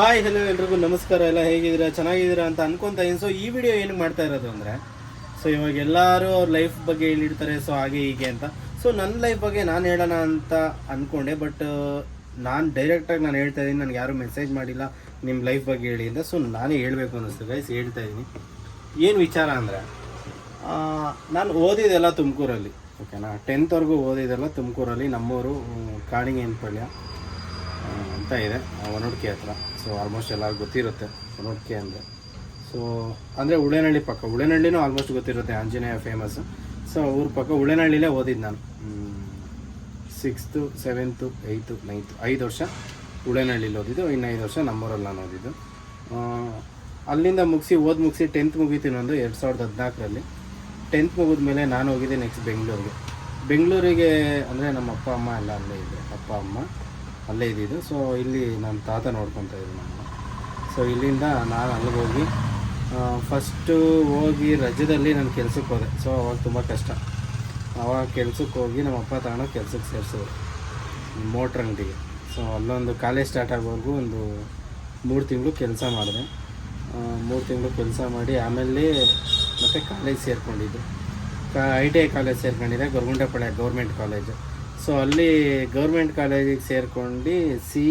Hi hello ಎಲ್ರಿಗೂ ನಮಸ್ಕಾರ. ಎಲ್ಲ ಹೇಗಿದ್ದೀರಾ? ಚೆನ್ನಾಗಿದ್ದೀರಾ ಅಂತ ಅನ್ಕೊಂತ ಇದ್ದೀನಿ ಸೊ ಈ ವಿಡಿಯೋ ಏನು ಮಾಡ್ತಾ ಇರೋದು ಅಂದರೆ ಸೊ ಇವಾಗ ಎಲ್ಲರೂ ಅವ್ರ ಲೈಫ್ ಬಗ್ಗೆ ಹೇಳಿರ್ತಾರೆ ಸೊ ಹಾಗೆ ಹೀಗೆ ಅಂತ. ಸೊ ನನ್ನ ಲೈಫ್ ಬಗ್ಗೆ ನಾನು ಹೇಳೋಣ ಅಂತ ಅಂದ್ಕೊಂಡೆ ಬಟ್ ನಾನು ಡೈರೆಕ್ಟಾಗಿ ನಾನು ಹೇಳ್ತಾ ಇದ್ದೀನಿ ನನಗೆ ಯಾರೂ ಮೆಸೇಜ್ ಮಾಡಿಲ್ಲ. ನಿಮ್ಮ ಲೈಫ್ ಬಗ್ಗೆ ಹೇಳಿ ಅಂತ. ಸೊ ನಾನೇ ಹೇಳಬೇಕು ಅನ್ನಿಸ್ತು ಗೈಸ್ ಹೇಳ್ತಾ ಇದ್ದೀನಿ ಏನು ವಿಚಾರ ಅಂದರೆ ನಾನು ಓದಿದೆಲ್ಲ ತುಮಕೂರಲ್ಲಿ ಓಕೆನಾ ಟೆಂತ್ವರೆಗೂ ಓದಿದೆಲ್ಲ ತುಮಕೂರಲ್ಲಿ ನಮ್ಮೂರು ಕಾಣಿಂಗೇನಪಳ್ಯ ಪಳ್ಯ ಅಂತ ಇದೆ ಒನೋಡ್ಕೆ ಹತ್ರ. ಸೊ ಆಲ್ಮೋಸ್ಟ್ ಎಲ್ಲ ಗೊತ್ತಿರುತ್ತೆ. ಒಣಕ್ಕೆ ಅಂದರೆ. ಸೊ ಅಂದರೆ ಉಳೇನಹಳ್ಳಿ ಪಕ್ಕ. ಉಳೇನಹಳ್ಳಿನೂ ಆಲ್ಮೋಸ್ಟ್ ಗೊತ್ತಿರುತ್ತೆ. ಆಂಜನೇಯ ಫೇಮಸ್ ಸೊ ಅವ್ರ ಪಕ್ಕ ಉಳೇನಹಳ್ಳಿಲೇ ಓದಿದ್ದು ನಾನು. ಸಿಕ್ಸ್ತು ಸೆವೆಂತು ಏಯ್ತು ನೈನ್ತು ಐದು ವರ್ಷ ಉಳೇನಹಳ್ಳಿಲಿ ಓದಿದ್ದು. ಇನ್ನು ಐದು ವರ್ಷ ನಮ್ಮೂರಲ್ಲಿ ನಾನು ಓದಿದ್ದು. ಅಲ್ಲಿಂದ ಮುಗಿಸಿ, ಓದಿ ಮುಗಿಸಿ ಟೆಂತ್ ಮುಗೀತೀನಿ ಒಂದು ಎರಡು ಸಾವಿರದ ಹದಿನಾಲ್ಕರಲ್ಲಿ. ಟೆಂತ್ ಮುಗಿದ್ಮೇಲೆ ನಾನು ಹೋಗಿದ್ದೆ ನೆಕ್ಸ್ಟ್ ಬೆಂಗಳೂರಿಗೆ. ಬೆಂಗಳೂರಿಗೆ ಅಂದರೆ ನಮ್ಮ ಅಪ್ಪ, ಅಮ್ಮ ಎಲ್ಲ ಅಲ್ಲೇ ಇದೆ ಅಪ್ಪ, ಅಮ್ಮ. ಅಲ್ಲೇ ಇದ್ದಿದ್ದು. ಸೊ ಇಲ್ಲಿ ನನ್ನ ತಾತ ನೋಡ್ಕೊತಾ ಇದ್ದೀನಿ ನಾನು ಸೊ ಇಲ್ಲಿಂದ ನಾನು ಅಲ್ಲಿಗೆ ಹೋಗಿ ಫಸ್ಟು ಹೋಗಿ ರಜದಲ್ಲಿ ನಾನು ಕೆಲ್ಸಕ್ಕೆ ಹೋದೆ. ಸೊ ಅವಾಗ ತುಂಬ ಕಷ್ಟ. ಅವಾಗ ಕೆಲ್ಸಕ್ಕೆ ಹೋಗಿ ನಮ್ಮ ಅಪ್ಪ ತಗೊಂಡು ಕೆಲ್ಸಕ್ಕೆ ಸೇರಿಸೋರು ಮೋಟ್ರ್ ಅಂಗಡಿಗೆ. ಸೊ ಅಲ್ಲೊಂದು ಕಾಲೇಜ್ ಸ್ಟಾರ್ಟ್ ಆಗೋವರೆಗೂ ಒಂದು ಮೂರು ತಿಂಗಳು ಕೆಲಸ ಮಾಡಿದೆ. ಮೂರು ತಿಂಗಳು ಕೆಲಸ ಮಾಡಿ ಆಮೇಲೆ ಮತ್ತೆ ಕಾಲೇಜ್ ಸೇರಿಕೊಂಡಿದ್ದು. ಕಾ, ಐ ಟಿ ಐ ಕಾಲೇಜ್ ಸೇರ್ಕೊಂಡಿದ್ದೆ ಗೊರಗುಂಟೆಪಾಳ್ಯ ಗೌರ್ಮೆಂಟ್ ಕಾಲೇಜು. ಸೊ ಅಲ್ಲಿ ಗೌರ್ಮೆಂಟ್ ಕಾಲೇಜಿಗೆ ಸೇರ್ಕೊಂಡು C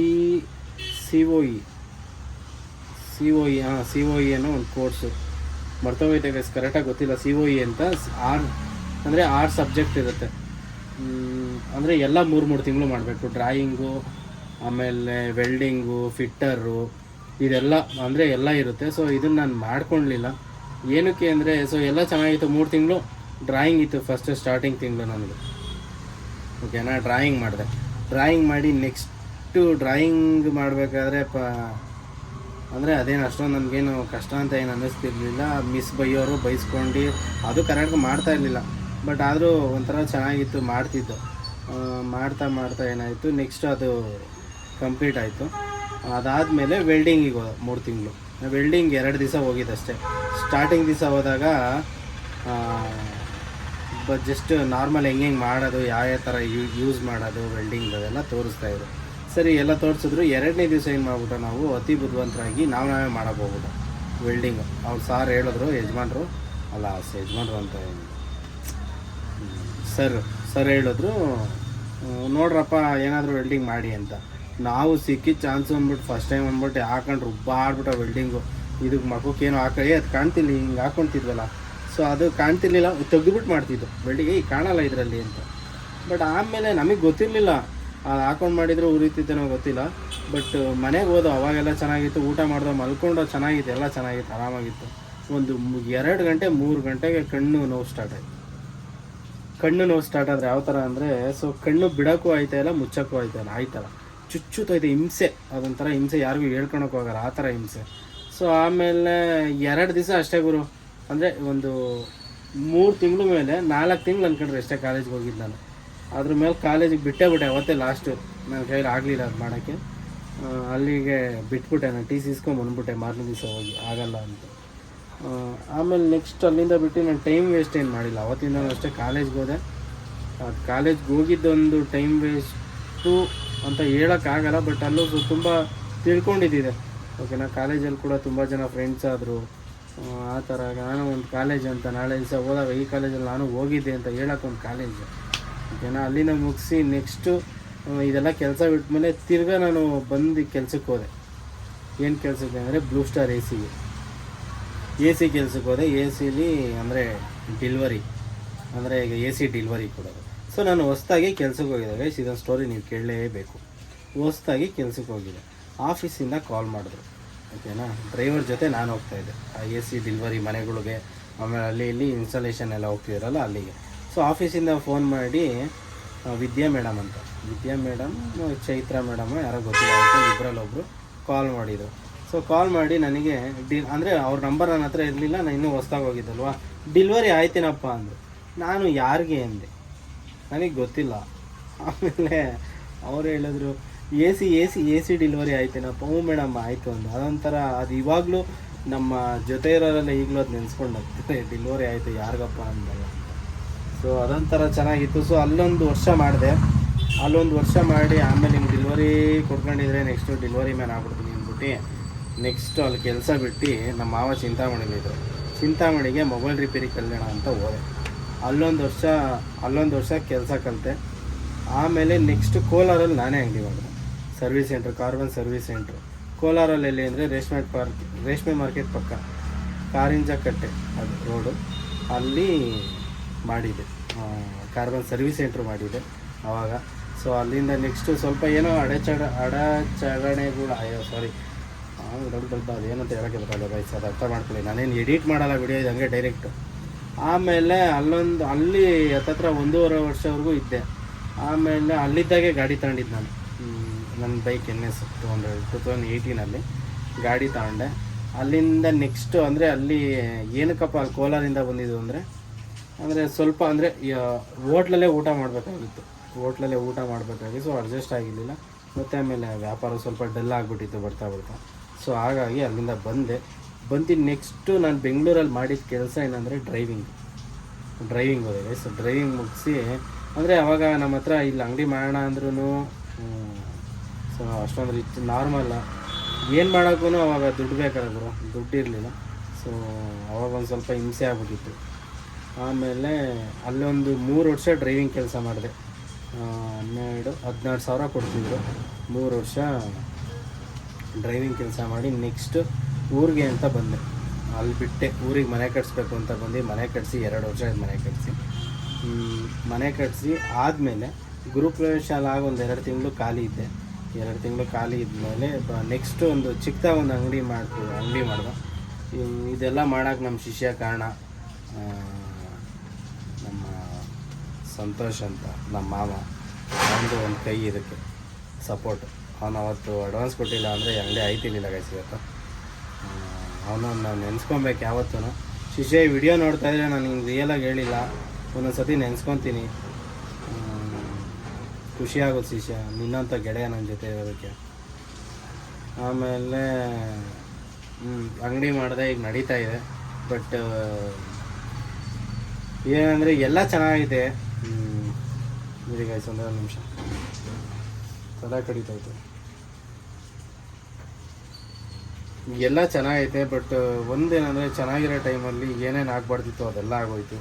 C O E C O E ಹಾಂ ಸಿ ಒ ಇ ಅನ್ನೋ ಒಂದು ಕೋರ್ಸು ಮರ್ತೋಗೈತೆ ಗೈಸ್ ಕರೆಕ್ಟಾಗಿ ಗೊತ್ತಿಲ್ಲ. ಸಿ ಒ ಇ ಅಂತ ಆರು, ಅಂದರೆ ಆರು ಸಬ್ಜೆಕ್ಟ್ ಇರುತ್ತೆ. ಅಂದರೆ ಎಲ್ಲ ಮೂರು ಮೂರು ತಿಂಗಳು ಮಾಡಬೇಕು. ಡ್ರಾಯಿಂಗು ಆಮೇಲೆ ವೆಲ್ಡಿಂಗು ಫಿಟ್ಟರು ಇದೆಲ್ಲ, ಅಂದರೆ ಎಲ್ಲ ಇರುತ್ತೆ. ಸೊ ಇದನ್ನು ನಾನು ಮಾಡ್ಕೊಳ್ಲಿಲ್ಲ. ಏನಕ್ಕೆ ಅಂದರೆ ಸೊ ಎಲ್ಲ ಚೆನ್ನಾಗಿತ್ತು. ಮೂರು ತಿಂಗಳು ಡ್ರಾಯಿಂಗ್ ಇತ್ತು ಫಸ್ಟ್ ಸ್ಟಾರ್ಟಿಂಗ್ ತಿಂಗಳು ನನಗೆ ಓಕೆನಾ ಡ್ರಾಯಿಂಗ್ ಮಾಡಿದೆ. ಡ್ರಾಯಿಂಗ್ ಮಾಡಿ ನೆಕ್ಸ್ಟು ಡ್ರಾಯಿಂಗ್ ಮಾಡಬೇಕಾದ್ರೆ ಪ, ಅಂದರೆ ಅದೇನು ಅಷ್ಟೊಂದು ನಮಗೇನು ಕಷ್ಟ ಅಂತ ಏನು ಅನ್ನಿಸ್ತಿರ್ಲಿಲ್ಲ. ಮಿಸ್ ಬೈಯೋರು ಬೈಸ್ಕೊಂಡು ಅದು ಕರೆಕ್ಟಾಗಿ ಮಾಡ್ತಾ ಇರಲಿಲ್ಲ. ಬಟ್ ಆದರೂ ಒಂಥರ ಚೆನ್ನಾಗಿತ್ತು ಮಾಡ್ತಿದ್ದು. ಮಾಡ್ತಾ ಮಾಡ್ತಾ ಏನಾಯಿತು ನೆಕ್ಸ್ಟ್ ಅದು ಕಂಪ್ಲೀಟ್ ಆಯಿತು. ಅದಾದಮೇಲೆ ವೆಲ್ಡಿಂಗಿಗೆ ಹೋದ, ಮೂರು ತಿಂಗಳು. ವೆಲ್ಡಿಂಗ್ ಎರಡು ದಿವಸ ಹೋಗಿದ್ದಷ್ಟೇ. ಸ್ಟಾರ್ಟಿಂಗ್ ದಿವಸ ಹೋದಾಗ ಬಟ್ ಜಸ್ಟ್ ನಾರ್ಮಲ್ ಹೆಂಗೆ ಹೆಂಗೆ ಮಾಡೋದು, ಯಾವ ಯಾವ ಥರ ಯೂಸ್ ಮಾಡೋದು ವೆಲ್ಡಿಂಗ್ ಅದೆಲ್ಲ ತೋರಿಸ್ತಾ ಇದ್ರು. ಸರಿ, ಎಲ್ಲ ತೋರಿಸಿದ್ರು. ಎರಡನೇ ದಿವಸ ಏನು ಮಾಡ್ಬಿಟ್ಟು ನಾವು ಅತಿ ಬುದ್ಧಿವಂತರಾಗಿ ನಾವು ನಾವೇ ಮಾಡಕ್ಕೆ ಹೋಗ್ಬಿಟ್ಟು ವೆಲ್ಡಿಂಗ್ ಅವ್ರು ಸಾರ್ ಹೇಳಿದ್ರು, ಯಜಮಾನ್ರು, ಅಲ್ಲ ಯಜಮಾನ್ರು ಅಂತ ಸರ್ ಸರ್ ಹೇಳಿದ್ರು ನೋಡ್ರಪ್ಪ, ಏನಾದರೂ ವೆಲ್ಡಿಂಗ್ ಮಾಡಿ ಅಂತ. ನಾವು ಸಿಕ್ಕಿದ ಚಾನ್ಸ್ ಅಂದ್ಬಿಟ್ಟು ಫಸ್ಟ್ ಟೈಮ್ ಅಂದ್ಬಿಟ್ಟು ಹಾಕೊಂಡು ರುಬ್ಬಾಡ್ಬಿಟ್ಟು ವೆಲ್ಡಿಂಗು ಇದಕ್ಕೆ ಮಗುಕ್ಕೇನು ಹಾಕ, ಏ, ಅದು ಕಾಣ್ತಿಲ್ಲ, ಹಿಂಗೆ ಹಾಕೊತಿದ್ವಲ್ಲ. ಸೊ ಅದು ಕಾಣ್ತಿರ್ಲಿಲ್ಲ. ತೆಗೆದುಬಿಟ್ಟು ಮಾಡ್ತಿದ್ದು. ಬೆಳಿಗ್ಗೆ ಈ ಕಾಣಲ್ಲ ಇದರಲ್ಲಿ ಅಂತ. ಬಟ್ ಆಮೇಲೆ ನಮಗೆ ಗೊತ್ತಿರಲಿಲ್ಲ. ಅದು ಹಾಕೊಂಡು ಮಾಡಿದ್ರೆ ಉರಿತಿದ್ದೇನೋ ಗೊತ್ತಿಲ್ಲ. ಬಟ್ ಮನೆಗೆ ಹೋದೋ, ಅವಾಗೆಲ್ಲ ಚೆನ್ನಾಗಿತ್ತು. ಊಟ ಮಾಡ್ದೋ, ಮಲ್ಕೊಂಡು ಚೆನ್ನಾಗಿತ್ತು. ಎಲ್ಲ ಚೆನ್ನಾಗಿತ್ತು. ಆರಾಮಾಗಿತ್ತು. ಒಂದು ಎರಡು ಗಂಟೆ, ಮೂರು ಗಂಟೆಗೆ ಕಣ್ಣು ನೋವು ಸ್ಟಾರ್ಟ್ ಆಯಿತು. ಕಣ್ಣು ನೋವು ಸ್ಟಾರ್ಟ್ ಆದರೆ ಯಾವ ಥರ ಅಂದರೆ ಸೊ ಕಣ್ಣು ಬಿಡೋಕ್ಕೂ ಆಯ್ತಾ ಇಲ್ಲ, ಮುಚ್ಚೋಕ್ಕೂ ಆಯ್ತಾ ಇಲ್ಲ. ಆಯ್ತಲ್ಲ. ಚುಚ್ಚುತ್ತೈತೆ ಹಿಂಸೆ. ಅದೊಂಥರ ಹಿಂಸೆ. ಯಾರಿಗೂ ಹೇಳ್ಕೊಳಕ್ಕೆ ಹೋಗಲ್ಲ. ಆ ಥರ ಹಿಂಸೆ. ಸೊ ಆಮೇಲೆ ಎರಡು ದಿವಸ ಅಷ್ಟೇ ಗುರು. ಅಂದರೆ ಒಂದು ಮೂರು ತಿಂಗಳ ಮೇಲೆ ನಾಲ್ಕು ತಿಂಗಳು ಅನ್ಕೊಂಡ್ರೆ ಎಷ್ಟೇ ಕಾಲೇಜ್ಗೆ ಹೋಗಿದ್ದು ನಾನು. ಅದ್ರ ಮೇಲೆ ಕಾಲೇಜಿಗೆ ಬಿಟ್ಟೇ ಬಿಟ್ಟೆ, ಅವತ್ತೇ ಲಾಸ್ಟು ನನ್ನ ಕೈಲಿ ಆಗಲಿಲ್ಲ ಅದು ಮಾಡೋಕ್ಕೆ. ಅಲ್ಲಿಗೆ ಬಿಟ್ಬಿಟ್ಟೆ ನಾನು ಟಿ ಸಿ ಇಸ್ಕೊಂಡು ಬಂದ್ಬಿಟ್ಟೆ, ಮಾರನೇ ದಿವಸ ಹೋಗಿ, ಆಗಲ್ಲ ಅಂತ. ಆಮೇಲೆ ನೆಕ್ಸ್ಟ್ ಅಲ್ಲಿಂದ ಬಿಟ್ಟು ನಾನು ಟೈಮ್ ವೇಸ್ಟ್ ಏನು ಮಾಡಿಲ್ಲ. ಅವತ್ತಿಂದ ಅಷ್ಟೇ ಕಾಲೇಜ್ಗೆ ಹೋದೆ. ಅದು ಕಾಲೇಜ್ಗೆ ಹೋಗಿದ್ದೊಂದು ಟೈಮ್ ವೇಸ್ಟು ಅಂತ ಹೇಳೋಕ್ಕಾಗಲ್ಲ ಬಟ್ ಅಲ್ಲೂ ತುಂಬ ತಿಳ್ಕೊಂಡಿದ್ದಿದೆ. ಓಕೆನಾ ಕಾಲೇಜಲ್ಲಿ ಕೂಡ ತುಂಬ ಜನ ಫ್ರೆಂಡ್ಸ್ ಆದರು. ಆ ಥರ ನಾನು ಒಂದು ಕಾಲೇಜ್ ಅಂತ ನಾಳೆ ದಿವಸ ಹೋದಾಗ ಈ ಕಾಲೇಜಲ್ಲಿ ನಾನು ಹೋಗಿದ್ದೆ ಅಂತ ಹೇಳೋಕೆ ಒಂದು ಕಾಲೇಜು ಓಕೆನಾ ಅಲ್ಲಿಂದ ಮುಗಿಸಿ ನೆಕ್ಸ್ಟು ಇದೆಲ್ಲ ಕೆಲಸ ಬಿಟ್ಮೇಲೆ ತಿರ್ಗಾ ನಾನು ಬಂದು ಕೆಲ್ಸಕ್ಕೆ ಹೋದೆ. ಏನು ಕೆಲಸಕ್ಕೆ ಅಂದರೆ ಬ್ಲೂ ಸ್ಟಾರ್ ಎ ಸಿಗೆ ಎ ಸಿ ಕೆಲ್ಸಕ್ಕೆ ಹೋದೆ. ಎ ಸಿಲಿ ಅಂದರೆ ಡಿಲ್ವರಿ ಅಂದರೆ ಈಗ ಎ ಸಿ ಡಿಲ್ವರಿ ಕೊಡೋದು. ಸೊ ನಾನು ಹೊಸ್ದಾಗಿ ಕೆಲ್ಸಕ್ಕೆ ಹೋಗಿದ್ದೆ. ಇದೊಂದು ಸ್ಟೋರಿ ನೀವು ಕೇಳಲೇಬೇಕು. ಹೊಸ್ದಾಗಿ ಕೆಲ್ಸಕ್ಕೆ ಹೋಗಿದೆ ಆಫೀಸಿಂದ ಕಾಲ್ ಮಾಡಿದ್ರು. ಓಕೆನಾ? ಡ್ರೈವರ್ ಜೊತೆ ನಾನು ಹೋಗ್ತಾ ಇದ್ದೆ. ಆ ಎ ಸಿ ಡಿಲ್ವರಿ ಮನೆಗಳಿಗೆ, ಆಮೇಲೆ ಅಲ್ಲಿ ಇಲ್ಲಿ ಇನ್ಸ್ಟಾಲೇಷನ್ ಎಲ್ಲ ಹೋಗ್ತಿದ್ರಲ್ಲ ಅಲ್ಲಿಗೆ. ಸೊ ಆಫೀಸಿಂದ ಫೋನ್ ಮಾಡಿ ವಿದ್ಯಾ ಮೇಡಮ್ ಅಂತ. ವಿದ್ಯಾ ಮೇಡಮ್ ಚೈತ್ರ ಮೇಡಮ್ ಯಾರೋ ಗೊತ್ತಿಲ್ಲ ಇಬ್ಬರಲ್ಲಿ ಒಬ್ಬರು ಕಾಲ್ ಮಾಡಿದರು. ಸೊ ಕಾಲ್ ಮಾಡಿ ನನಗೆ, ಡಿ, ಅಂದರೆ ಅವ್ರ ನಂಬರ್ ನನ್ನ ಹತ್ರ ಇರಲಿಲ್ಲ ನಾನು ಇನ್ನೂ ಹೊಸ್ದಾಗಿ ಹೋಗಿದ್ದಲ್ವ? ಡಿಲ್ವರಿ ಆಯ್ತೇನಪ್ಪ ಅಂದರು. ನಾನು ಯಾರಿಗೆ ಅಂದೆ? ನನಗೆ ಗೊತ್ತಿಲ್ಲ. ಆಮೇಲೆ ಅವ್ರು ಹೇಳಿದ್ರು A C A C A C delivery ಆಯ್ತೇನಪ್ಪ ಹ್ಞೂ ಮೇಡಮ್, ಆಯಿತು ಅಂದ. ಅದೊಂಥರ ಅದು ಇವಾಗಲೂ ನಮ್ಮ ಜೊತೆ ಇರೋರೆಲ್ಲ ಈಗಲೂ ಅದು ನೆನೆಸ್ಕೊಂಡು ಹೋಗ್ತಾರೆ ಡಿಲ್ವರಿ ಆಯಿತು, ಯಾರಿಗಪ್ಪ ಅಂದಲ್ಲ ಸೊ ಅದೊಂಥರ ಚೆನ್ನಾಗಿತ್ತು. ಸೊ ಅಲ್ಲೊಂದು ವರ್ಷ ಮಾಡಿದೆ. ಅಲ್ಲೊಂದು ವರ್ಷ ಮಾಡಿ ಆಮೇಲೆ ನಿಮ್ಗೆ ಡಿಲ್ವರಿ ಕೊಡ್ಕೊಂಡಿದ್ರೆ ನೆಕ್ಸ್ಟು ಡಿಲ್ವರಿ ಮ್ಯಾನ್ ಆಗ್ಬಿಡ್ತೀನಿ ಅಂದ್ಬಿಟ್ಟು ನೆಕ್ಸ್ಟ್ ಅಲ್ಲಿ ಕೆಲಸ ಬಿಟ್ಟು ನಮ್ಮ ಮಾವ ಚಿಂತಾಮಣಿಲಿದ್ರು ಚಿಂತಾಮಣಿಗೆ ಮೊಬೈಲ್ ರಿಪೇರಿ ಕಲ್ಯಾಣ ಅಂತ ಹೋದೆ. ಅಲ್ಲೊಂದು ವರ್ಷ ಅಲ್ಲೊಂದು ವರ್ಷ ಕೆಲಸ ಕಲಿತೆ. ಆಮೇಲೆ ನೆಕ್ಸ್ಟ್ ಕೋಲಾರಲ್ಲಿ ನಾನೇ ಅಂಗಡಿ ಮಾಡಿದೆ. Service centre, carbon service centre. ಕೋಲಾರಲ್ಲಿ ಎಲ್ಲಿ ಅಂದರೆ ರೇಷ್ಮೆ ಪಾರ್ಕ್, ರೇಷ್ಮೆ ಮಾರ್ಕೆಟ್ ಪಕ್ಕ, ಕಾರಿಂಜ ಕಟ್ಟೆ ಅದು ರೋಡು. ಅಲ್ಲಿ ಮಾಡಿದೆ. ಕಾರ್ಬನ್ ಸರ್ವಿಸ್ ಸೆಂಟ್ರ್ ಮಾಡಿದೆ ಆವಾಗ ಸೊ ಅಲ್ಲಿಂದ ನೆಕ್ಸ್ಟು ಸ್ವಲ್ಪ ಏನೋ ಅಡೆಚಡ ಅಡಚಣೆಗಳು ಅಯ್ಯೋ ಸಾರಿ ದೊಡ್ಡ ದೊಡ್ಡ ಅದೇನಂತ ಹೇಳೋಕ್ಕೆ ಬರಲ್ಲ ಗೈಸ್ ಅದು ಅರ್ಥ ಮಾಡ್ಕೊಳ್ಳಿ. ನಾನೇನು ಎಡಿಟ್ ಮಾಡಲ್ಲ ವಿಡಿಯೋ ಇದು ಡೈರೆಕ್ಟು ಆಮೇಲೆ ಅಲ್ಲೊಂದು, ಅಲ್ಲಿ ಹತ್ತತ್ರ ಒಂದೂವರೆ ವರ್ಷವರೆಗೂ ಇದ್ದೆ. ಆಮೇಲೆ ಅಲ್ಲಿದ್ದಾಗೆ ಗಾಡಿ ತಗೊಂಡಿದ್ದು ನಾನು. ನನ್ನ bike N S two hundred two thousand ಏಯ್ಟೀನಲ್ಲಿ ಗಾಡಿ ತಗೊಂಡೆ. ಅಲ್ಲಿಂದ ನೆಕ್ಸ್ಟು ಅಂದರೆ ಅಲ್ಲಿ ಏನಕ್ಕಪ್ಪ ಕೋಲಾರಿಂದ ಬಂದಿದ್ದು ಅಂದರೆ ಅಂದರೆ ಸ್ವಲ್ಪ ಅಂದರೆ ಹೋಟ್ಲಲ್ಲೇ ಊಟ ಮಾಡಬೇಕಾಗಿತ್ತು. ಹೋಟ್ಲಲ್ಲೇ ಊಟ ಮಾಡಬೇಕಾಗಿ ಸೊ ಅಡ್ಜಸ್ಟ್ ಆಗಿರಲಿಲ್ಲ. ಮತ್ತು ಆಮೇಲೆ ವ್ಯಾಪಾರ ಸ್ವಲ್ಪ ಡಲ್ ಆಗಿಬಿಟ್ಟಿತ್ತು, ಬರ್ತಾ ಬರ್ತಾ. ಸೊ ಹಾಗಾಗಿ ಅಲ್ಲಿಂದ ಬಂದೆ. ಬಂದು ನೆಕ್ಸ್ಟು ನಾನು ಬೆಂಗಳೂರಲ್ಲಿ ಮಾಡಿದ ಕೆಲಸ ಏನಂದರೆ ಡ್ರೈವಿಂಗ್ ಡ್ರೈವಿಂಗ್ ಹೋದೆ ಸೊ ಡ್ರೈವಿಂಗ್ ಮುಗಿಸಿ, ಅಂದರೆ ಅವಾಗ ನಮ್ಮ ಹತ್ರ ಇಲ್ಲಿ ಅಂಗಡಿ ಮಾಡೋಣ ಅಂದ್ರೂ ಸೊ ಅಷ್ಟೊಂದು ರಿಚ್ ನಾರ್ಮಲ್ಲ ಏನು ಮಾಡೋಕ್ಕೂ ಅವಾಗ ದುಡ್ಡು ಬೇಕಲ್ಲ ಬ್ರೋ ದುಡ್ಡು ಇರಲಿಲ್ಲ. ಸೊ ಅವಾಗ ಒಂದು ಸ್ವಲ್ಪ ಹಿಂಸೆ ಆಗ್ಬಿಟ್ಟಿತ್ತು. ಆಮೇಲೆ ಅಲ್ಲೊಂದು ಮೂರು ವರ್ಷ ಡ್ರೈವಿಂಗ್ ಕೆಲಸ ಮಾಡಿದೆ. ಹನ್ನೆರಡು, ಹದಿನಾರು ಸಾವಿರ ಕೊಡ್ತಿದ್ರು. ಮೂರು ವರ್ಷ ಡ್ರೈವಿಂಗ್ ಕೆಲಸ ಮಾಡಿ ನೆಕ್ಸ್ಟ್ ಊರಿಗೆ ಅಂತ ಬಂದೆ. ಅಲ್ಲಿ ಬಿಟ್ಟೆ, ಊರಿಗೆ ಮನೆ ಕಟ್ಸ್ಬೇಕು ಅಂತ ಬಂದು ಮನೆ ಕಟ್ಟಿಸಿ ಎರಡು ವರ್ಷ ಆಯ್ತು ಮನೆ ಕಟ್ಟಿಸಿ ಮನೆ ಕಟ್ಟಿಸಿ ಆದಮೇಲೆ ಗುರುಪ್ರವೇಶ ಆಗ ಒಂದು ಎರಡು ತಿಂಗಳು ಖಾಲಿ ಇದ್ದೆ. ಎರಡು ತಿಂಗಳು ಖಾಲಿ ಇದ್ಮೇಲೆ ನೆಕ್ಸ್ಟ್ ಒಂದು ಚಿಕ್ಕದಾಗ ಒಂದು ಅಂಗಡಿ ಮಾಡ್ತು ಅಂಗಡಿ ಮಾಡ್ದೆ. ಇದೆಲ್ಲ ಮಾಡೋಕೆ ನಮ್ಮ ಶಿಷ್ಯ ಕಾರಣ ನಮ್ಮ ಸಂತೋಷ್ ಅಂತ, ನಮ್ಮ ಮಾವ ಅವನದು ಒಂದು ಕೈ ಇದಕ್ಕೆ ಸಪೋರ್ಟ್ ಅವನು ಅವತ್ತು ಅಡ್ವಾನ್ಸ್ ಕೊಟ್ಟಿಲ್ಲ ಅಂದರೆ ಅಂಗಡಿ ಆಯ್ತಿರ್ಲಿಲ್ಲ ಗೈಸ್ ಇವತ್ತು ಅವನನ್ನು ನಾನು ನೆನೆಸ್ಕೊಬೇಕು ಯಾವತ್ತೂ ಶಿಷ್ಯ ವಿಡಿಯೋ ನೋಡ್ತಾ ಇದ್ರೆ ನಾನು ಹಿಂಗೆ ರಿಯಲಾಗಿ ಹೇಳಿಲ್ಲ. ಒಂದೊಂದು ಸತಿ ನೆನೆಸ್ಕೊತೀನಿ. ಖುಷಿ ಆಗೋದು ಶಿಷ್ಯ. ನಿನ್ನಂಥ ಗೆಳೆಯ ನನ್ನ ಜೊತೆ ಇರೋದಕ್ಕೆ. ಆಮೇಲೆ ಅಂಗಡಿ ಮಾಡಿದೆ, ಈಗ ನಡೀತಾ ಇದೆ. ಬಟ್ ಏನಂದರೆ ಎಲ್ಲ ಚೆನ್ನಾಗಿದೆ ಒಂದು ನಿಮಿಷ. ತಲೆ ಕಡಿತೈತೆ ಎಲ್ಲ ಚೆನ್ನಾಗೈತೆ, ಬಟ್ ಒಂದೇನಂದರೆ ಚೆನ್ನಾಗಿರೋ ಟೈಮಲ್ಲಿ ಏನೇನು ಆಗಬಾರ್ದಿತ್ತು ಅದೆಲ್ಲ ಆಗೋಯ್ತು.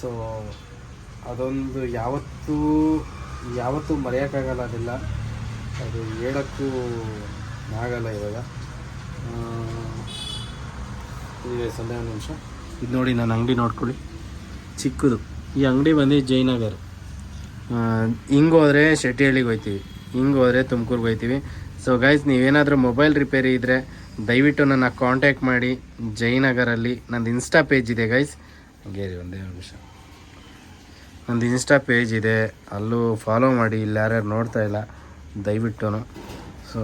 ಸೊ ಅದೊಂದು ಯಾವತ್ತೂ ಯಾವತ್ತೂ ಮರೆಯೋಕ್ಕಾಗಲ್ಲ ಅದೆಲ್ಲ. ಅದು ಹೇಳೋಕ್ಕೂ ಆಗಲ್ಲ ಇವಾಗ. ಇದೆ ಒಂದು ನಿಮಿಷ. ಇದು ನೋಡಿ ನನ್ನ ಅಂಗಡಿ ನೋಡ್ಕೊಳ್ಳಿ. ಚಿಕ್ಕದು. ಈ ಅಂಗಡಿ ಬಂದು ಜಯನಗರ್. ಹಿಂಗೆ ಹೋದರೆ ಶೆಟ್ಟಿಹಳ್ಳಿಗೆ ಹೋಗ್ತೀವಿ ಹಿಂಗೆ ಹೋದರೆ ತುಮಕೂರ್ಗೆ ಹೋಗ್ತೀವಿ ಸೊ ಗೈಸ್ ನೀವೇನಾದರೂ ಮೊಬೈಲ್ ರಿಪೇರಿ ಇದ್ದರೆ ದಯವಿಟ್ಟು ನನ್ನ ಕಾಂಟ್ಯಾಕ್ಟ್ ಮಾಡಿ ಜಯನಗರಲ್ಲಿ. ನಂದು ಇನ್ಸ್ಟಾ ಪೇಜ್ ಇದೆ ಗೈಸ್ ಒಂದೇ ನಿಮಿಷ. ನಂದು ಇನ್ಸ್ಟಾ ಪೇಜ್ ಇದೆ. ಅಲ್ಲೂ ಫಾಲೋ ಮಾಡಿ. ಇಲ್ಲಿ ಯಾರ್ಯಾರು ನೋಡ್ತಾ ಇಲ್ಲ ದಯವಿಟ್ಟು ಸೊ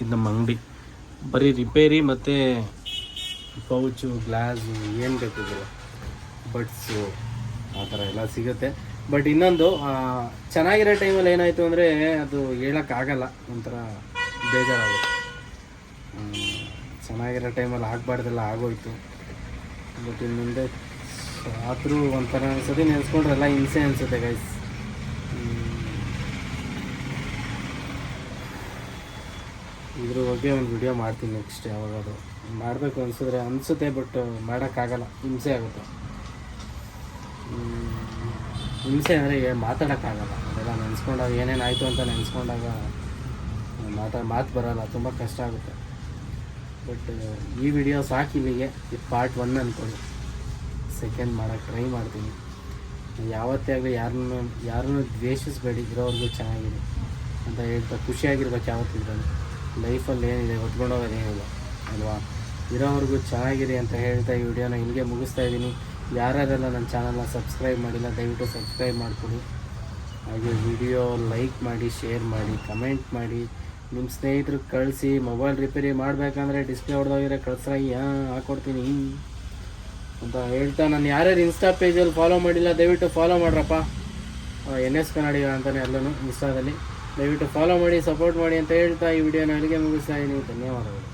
ಇದು ನಮ್ಮ ಅಂಗಡಿ. ಬರೀ ರಿಪೇರಿ ಮತ್ತು ಪೌಚು ಗ್ಲಾಸು ಏನು ಬೇಕಿದ್ರು. ಬಟ್ಸು ಆ ಥರ ಎಲ್ಲ ಸಿಗುತ್ತೆ. ಬಟ್ ಇನ್ನೊಂದು ಚೆನ್ನಾಗಿರೋ ಟೈಮಲ್ಲಿ ಏನಾಯಿತು ಅಂದರೆ ಅದು ಹೇಳೋಕ್ಕಾಗಲ್ಲ. ಒಂಥರ ಬೇಜಾರಾಗುತ್ತೆ. ಚೆನ್ನಾಗಿರೋ ಟೈಮಲ್ಲಿ ಆಗಬಾರ್ದೆಲ್ಲ ಆಗೋಯ್ತು. ಬಟ್ ಇನ್ನು ಮುಂದೆ ಆದರೂ ಒಂಥರ ಸತಿ ನೆನೆಸ್ಕೊಂಡ್ರೆ ಎಲ್ಲ ಹಿಂಸೆ ಅನಿಸುತ್ತೆ ಗೈಸ್ ಇದ್ರ ಬಗ್ಗೆ ಒಂದು ವಿಡಿಯೋ ಮಾಡ್ತೀನಿ ನೆಕ್ಸ್ಟ್ ಯಾವಾಗಾದ್ರು. ಮಾಡಬೇಕು ಅನಿಸಿದ್ರೆ ಅನಿಸುತ್ತೆ ಬಟ್ ಮಾಡೋಕ್ಕಾಗಲ್ಲ. ಹಿಂಸೆ ಆಗುತ್ತೆ. ಹಿಂಸೆ ಅಂದರೆ ಮಾತಾಡೋಕ್ಕಾಗಲ್ಲ. ಅದೆಲ್ಲ ನೆನೆಸ್ಕೊಂಡಾಗ ಏನೇನು ಆಯಿತು ಅಂತ ನೆನೆಸ್ಕೊಂಡಾಗ ಮಾತಾ, ಮಾತು ಬರೋಲ್ಲ. ತುಂಬ ಕಷ್ಟ ಆಗುತ್ತೆ. ಬಟ್ ಈ ವಿಡಿಯೋ ಸಾಕು ಇಲ್ಲಿಗೆ ಇದು ಪಾರ್ಟ್ ಒನ್ ಅಂದ್ಕೊಳ್ಳಿ ಸೆಕೆಂಡ್ ಮಾಡೋಕ್ಕೆ ಟ್ರೈ ಮಾಡ್ತೀನಿ. ಯಾವತ್ತೇ ಆಗಲಿ ಯಾರನ್ನು ಯಾರನ್ನು ದ್ವೇಷಿಸಬೇಡಿ ಇರೋವ್ರಿಗೂ ಚೆನ್ನಾಗಿದೆ ಅಂತ ಹೇಳ್ತಾ ಖುಷಿಯಾಗಿರ್ಬೇಕು ಯಾವತ್ತಿದ್ರು. ಲೈಫಲ್ಲಿ ಏನಿದೆ ಹೊತ್ಕೊಂಡೋಗೋದು ಏನಿಲ್ಲ, ಅಲ್ವಾ? ಇರೋವ್ರಿಗೂ ಚೆನ್ನಾಗಿರಿ ಅಂತ ಹೇಳ್ತಾ ಈ ವಿಡಿಯೋನ ಹಿಂಗೆ ಮುಗಿಸ್ತಾ ಇದ್ದೀನಿ. ಯಾರ್ಯಾರೆಲ್ಲ ನನ್ನ ಚಾನಲ್ನ ಸಬ್ಸ್ಕ್ರೈಬ್ ಮಾಡಿಲ್ಲ, ದಯವಿಟ್ಟು ಸಬ್ಸ್ಕ್ರೈಬ್ ಮಾಡಿಕೊಡಿ ಹಾಗೆ ವಿಡಿಯೋ ಲೈಕ್ ಮಾಡಿ ಶೇರ್ ಮಾಡಿ ಕಮೆಂಟ್ ಮಾಡಿ. ನಿಮ್ಮ ಸ್ನೇಹಿತರಿಗೆ ಕಳಿಸಿ ಮೊಬೈಲ್ ರಿಪೇರಿ ಮಾಡಬೇಕಂದ್ರೆ ಡಿಸ್ಪ್ಲೇ ಹೊಡೆದೋಗಿದ್ರೆ ಕಳ್ಸ್ರಾಗಿ ಹಾಕ್ಕೊಡ್ತೀನಿ ಅಂತ ಹೇಳ್ತಾ ನಾನು ಯಾರ್ಯಾರು ಇನ್ಸ್ಟಾ ಪೇಜಲ್ಲಿ ಫಾಲೋ ಮಾಡಿಲ್ಲ, ದಯವಿಟ್ಟು ಫಾಲೋ ಮಾಡ್ರಪ್ಪ. ಎನ್ ಎಸ್ ಕನ್ನಡಿಗ ಅಂತಲೇ ಎಲ್ಲನೂ ಇನ್ಸ್ಟಾದಲ್ಲಿ ದಯವಿಟ್ಟು ಫಾಲೋ ಮಾಡಿ ಸಪೋರ್ಟ್ ಮಾಡಿ ಅಂತ ಹೇಳ್ತಾ ಈ ವಿಡಿಯೋನ ಅಲ್ಲಿಗೆ ಮುಗಿಸ್ತಾ ಇದ್ದೀನಿ ಧನ್ಯವಾದಗಳು.